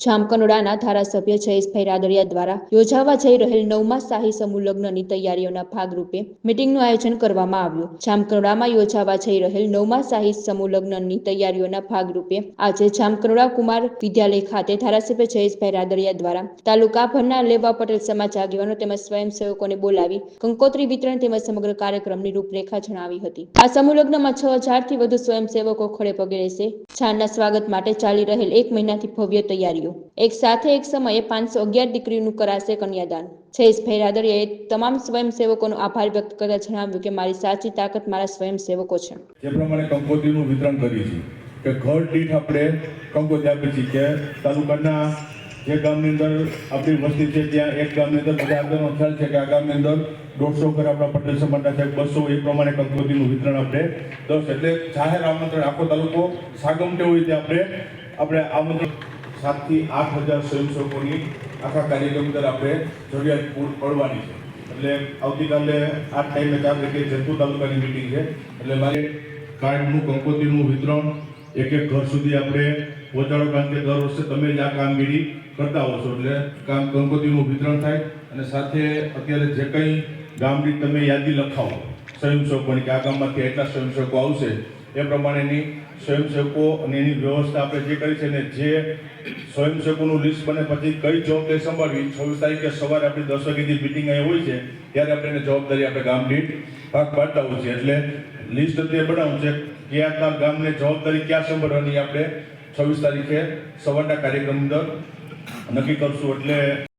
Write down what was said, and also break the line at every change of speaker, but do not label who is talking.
જામકંડોળાના ધારાસભ્ય જયેશભાઈ રાદડિયા દ્વારા યોજાવા જઈ રહેલ નવમા શાહી સમૂહ લગ્નની તૈયારીઓના ભાગરૂપે મિટિંગનું આયોજન કરવામાં આવ્યું. જામકનોડામાં યોજાવા જઈ રહેલ નવમા શાહી સમૂહ લગ્નની તૈયારીઓના ભાગરૂપે આજે જામકનોડા કુમાર વિદ્યાલય ખાતે ધારાસભ્ય જયેશભાઈ રાદડિયા દ્વારા તાલુકાભરના લેવા પટેલ સમાજ આગેવાનો તેમજ સ્વયંસેવકોને બોલાવી કંકોત્રી વિતરણ તેમજ સમગ્ર કાર્યક્રમની રૂપરેખા જણાવી હતી. આ સમૂહ લગ્નમાં છ હજારથી વધુ સ્વયંસેવકો ખડે પગે રહેશે. છાણના સ્વાગત માટે ચાલી રહેલ એક મહિનાથી ભવ્ય તૈયારીઓ એક સાથે એક સમયે પાંચસો અગિયાર દીકરીનું કરાશે કન્યાદાન. જયેશ રાદડિયાએ તમામ સ્વયંસેવકોનો આભાર વ્યક્ત કરતા જણાવ્યું કે મારી સાચી તાકાત મારા સ્વયંસેવકો છે.
જે પ્રમાણે કંકોત્રીનું વિતરણ કર્યું છે કે ઘર દીઠ આપણે કંકોત્રી આપી છીએ કે તાલુકાના જે ગામની અંદર આપણી વસ્તી છે ત્યાં એક ગામની અંદર બધા આગળનો ખ્યાલ છે કે આ ગામની અંદર દોઢસો ઘર આપણા પટેલ સમાજના છે, બસો એ પ્રમાણે કંકોત્રીનું વિતરણ આપણે દસ એટલે જાહેર આમંત્રણ આખો તાલુકો સાગમટે હોય ત્યાં આપણે આપણે આમંત્રણ સાતથી આઠ હજાર સ્વયંસેવકોની આખા કાર્યક્રમ અંદર આપણે જરૂરિયાત પડવાની છે. એટલે આવતીકાલે આ ટાઈમે ચાર વાગે જંતુ તાલુકાની મિટિંગ છે. એટલે મારે કાર્ડનું, કંકોત્રીનું વિતરણ, એક એક ઘર સુધી આપણે પહોંચાડો, કારણ કે દર વર્ષે તમે જ આ કામગીરી કરતા હો છો. એટલે કામ કંકોત્રીનું વિતરણ થાય અને સાથે અત્યારે જે કંઈ ગામની તમે યાદી લખાવો સ્વયંસેવકોની, કે આ ગામમાંથી એટલા સ્વયંસેવકો આવશે એ પ્રમાણેની સ્વયંસેવકો અને એની વ્યવસ્થા આપણે જે કરી છે ને જે સ્વયંસેવકોનું લિસ્ટ બને પછી કઈ જવાબદારી સંભાળવી, છવ્વીસ તારીખે સવારે આપણી દસ વાગ્યાથી મિટિંગ અહીંયા હોય છે, ત્યારે આપણે એને જવાબદારી આપણે ગામ દીઠ ભાગ પાડતા હોય છે એટલે લિસ્ટ અત્યારે બનાવવું છે ક્યાં તાર ગામને જવાબદારી ક્યાં સંભાળવાની આપણે છવ્વીસ તારીખે સવારના કાર્યક્રમ અંદર નક્કી કરશું. એટલે